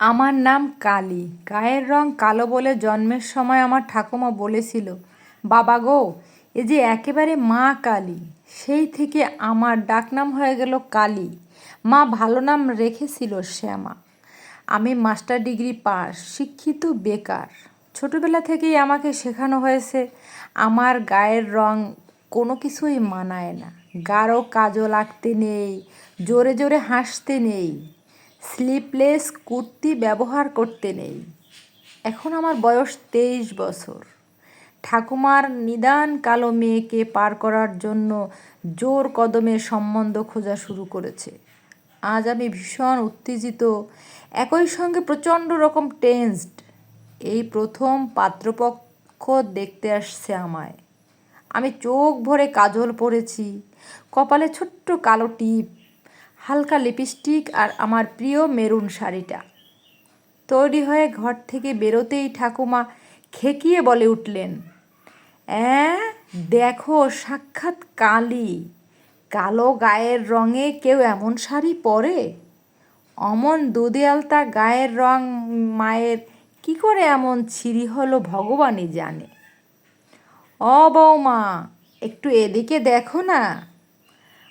আমার নাম কালী। গায়ের রং কালো বলে জন্মের সময় আমার ঠাকুমা বলেছিল, বাবা গো, এ যে একেবারে মা কালী, সেই থেকে আমার ডাকনাম হয়ে গেল কালী। মা ভালো নাম রেখেছিল শ্যামা। আমি মাস্টার ডিগ্রি পাস, শিক্ষিত বেকার। ছোটবেলা থেকেই আমাকে শেখানো হয়েছে, আমার গায়ের রং কোনো কিছুই মানায় না। গাঢ় কাজল আঁকতে নেই, জোরে জোরে হাসতে নেই। স্লিপলেস কুর্তি ব্যবহার করতে নেই। এখন আমার বয়স তেইশ বছর। ঠাকুমার নিদান কালো মেয়েকে পার করার জন্য জোর কদমে সম্বন্ধ খোঁজা শুরু করেছে। আজ আমি ভীষণ উত্তেজিত। একই সঙ্গে প্রচণ্ড রকম টেন্সড। এই প্রথম পাত্রপক্ষ দেখতে আসছে আমায়। আমি চোখ ভরে কাজল পরেছি কপালে ছোট্ট কালো টিপ। হালকা লিপস্টিক আর আমার প্রিয় মেরুন শাড়িটা। তৈরি হয়ে ঘর থেকে বেরোতেই ঠাকুমা খেকিয়ে বলে উঠলেন, অ্যাঁ, দেখো সাক্ষাৎ কালি। কালো গায়ের রঙে কেউ এমন শাড়ি পরে? অমন দুধে আলতা গায়ের রং মায়ের কি করে এমন ছিরি হলো ভগবানই জানে। অ বৌমা, একটু এদিকে দেখো না।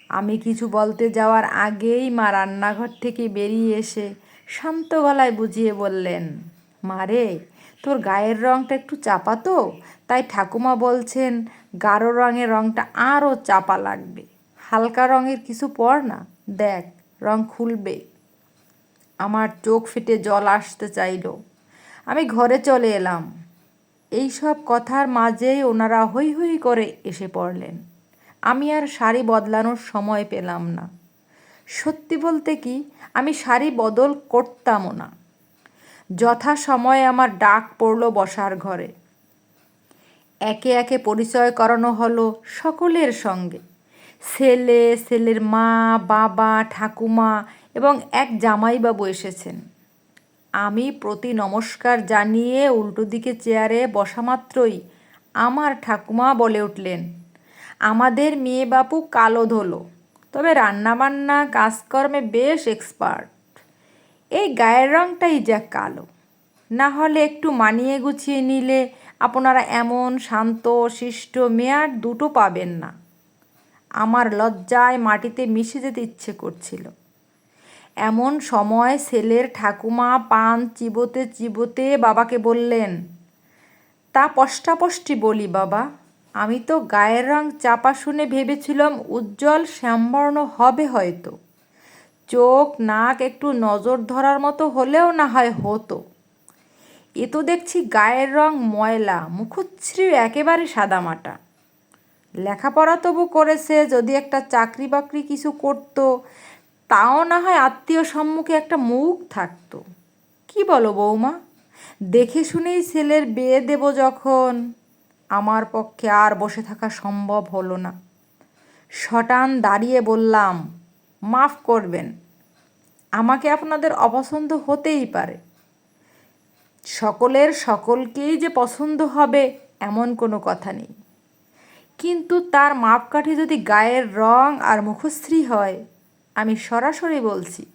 আমি কিছু বলতে যাওয়ার আগেই মা রান্নাঘর থেকে বেরিয়ে এসে শান্ত গলায় বুঝিয়ে বললেন মারে তোর গায়ের রঙটা একটু চাপা তো, তাই ঠাকুমা বলছেন গাঢ় রঙের রঙটা আরও চাপা লাগবে। হালকা রঙের কিছু পর না, দেখ, রং খুলবে। আমার চোখ ফেটে জল আসতে চাইল। আমি ঘরে চলে এলাম। এই সব কথার মাঝেই ওনারা হৈ হৈ করে এসে পড়লেন। আমি আর শাড়ি বদলানোর সময় পেলাম না। সত্যি বলতে কি, আমি শাড়ি বদল করতামও না। যথা সময়ে আমার ডাক পড়ল বসার ঘরে। একে একে পরিচয় করানো হলো সকলের সঙ্গে। ছেলে, ছেলের মা, বাবা, ঠাকুমা এবং এক জামাইবাবু এসেছেন। আমি প্রতি নমস্কার জানিয়ে উল্টো দিকে চেয়ারে বসা মাত্রই আমার ঠাকুমা বলে উঠলেন আমাদের মেয়ে বাপু কালো ধলো। তবে রান্নাবান্না, কাজকর্মে বেশ এক্সপার্ট এই গায়ের রঙটাই যা কালো। না হলে একটু মানিয়ে গুছিয়ে নিলে আপনারা এমন শান্ত, শিষ্ট মেয়ার দুটো পাবেন না। আমার লজ্জায় মাটিতে মিশে যেতে ইচ্ছে করছিল। এমন সময় ছেলের ঠাকুমা পান চিবোতে চিবোতে বাবাকে বললেন, তা পষ্টাপষ্টি বলি বাবা। আমি তো গায়ের রং চাপা শুনে ভেবেছিলাম উজ্জ্বল শ্যামবর্ণ হবে হয়তো। চোখ, নাক একটু নজর ধরার মতো হলেও না হয় হতো। এ তো দেখছি গায়ের রং ময়লা মুখশ্রী একেবারে সাদামাটা। লেখাপড়া তবু করেছে, যদি একটা চাকরি বাকরি কিছু করতো, তাও না হয় আত্মীয় সম্মুখে একটা মুখ থাকতো। কি বলো বৌমা? দেখে শুনেই ছেলের বিয়ে দেব যখন। আমার পক্ষে আর বসে থাকা সম্ভব হলো না। শটান দাঁড়িয়ে বললাম, মাফ করবেন, আমাকে আপনাদের অপছন্দ হতেই পারে। সকলের সকলকেই যে পছন্দ হবে এমন কোনো কথা নেই। কিন্তু তার মাপকাঠি যদি গায়ের রং আর মুখশ্রী হয়, আমি সরাসরি বলছি,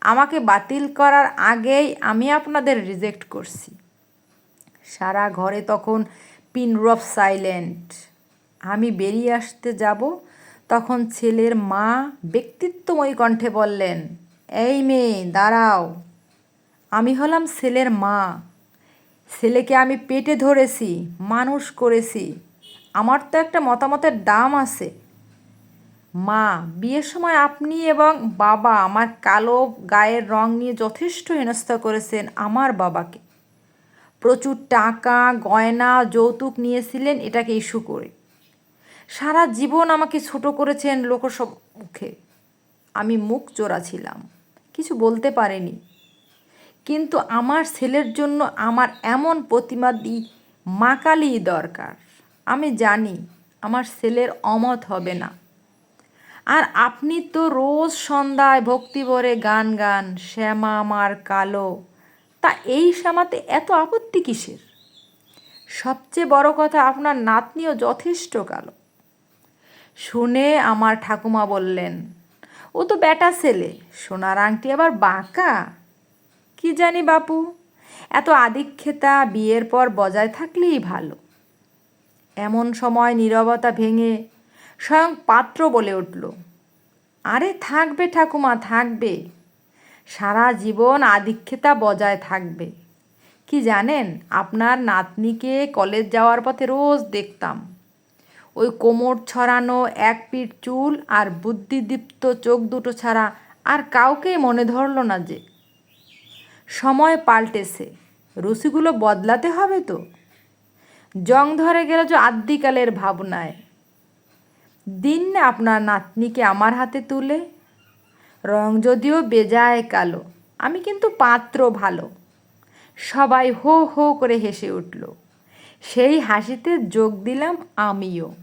আমাকে বাতিল করার আগেই আমি আপনাদের রিজেক্ট করছি। সারা ঘরে তখন পিন রফ সাইলেন্ট। আমি বেরিয়ে আসতে যাব, তখন ছেলের মা ব্যক্তিত্বময়ী কণ্ঠে বললেন, এই মেয়ে, দাঁড়াও। আমি হলাম ছেলের মা। ছেলেকে আমি পেটে ধরেছি, মানুষ করেছি। আমার তো একটা মতামতের দাম আছে। মা, বিয়ের সময় আপনি এবং বাবা আমার কালো গায়ের রং নিয়ে যথেষ্ট হেনস্থা করেছেন আমার বাবাকে। প্রচুর টাকা, গয়না, যৌতুক নিয়েছিলেন, এটাকে ইস্যু করে। সারা জীবন আমাকে ছোট করেছেন লোকসব মুখে। আমি মুখ চোরা ছিলাম, কিছু বলতে পারেনি। কিন্তু আমার ছেলের জন্য আমার এমন প্রতিমাদি মাকালি দরকার। আমি জানি আমার ছেলের অমত হবে না। আর আপনি তো রোজ সন্ধ্যায় ভক্তিভরে গান গান, শ্যামা আমার কালো তা এই শ্যামাতে এত আপত্তি কিসের? সবচেয়ে বড় কথা আপনার নাতনিও যথেষ্ট কালো। শুনে আমার ঠাকুমা বললেন, ও তো বেটা ছেলে, সোনার আংটি আবার বাঁকা। কি জানি বাপু, এত আদিক্ষেতা বিয়ের পর বজায় থাকলেই ভালো। এমন সময় নীরবতা ভেঙে স্বয়ং পাত্র বলে উঠল, আরে থাকবে ঠাকুমা, থাকবে। সারা জীবন আদিক্ষেতা বজায় থাকবে। কি জানেন, আপনার নাতনিকে কলেজ যাওয়ার পথে রোজ দেখতাম। ওই কোমর ছড়ানো, এক পিঠ চুল আর বুদ্ধিদীপ্ত চোখ দুটো ছাড়া আর কাউকেই মনে ধরল না যে। সময় পাল্টেছে, রুচিগুলো বদলাতে হবে তো। জং ধরে গেল যে আদ্যিকালের ভাবনায়। দিন আপনার নাতনিকে আমার হাতে তুলে রং যদিও বেজায় কালো, আমি কিন্তু পাত্র ভালো। সবাই হো হো করে হেসে উঠল। সেই হাসিতে যোগ দিলাম আমিও।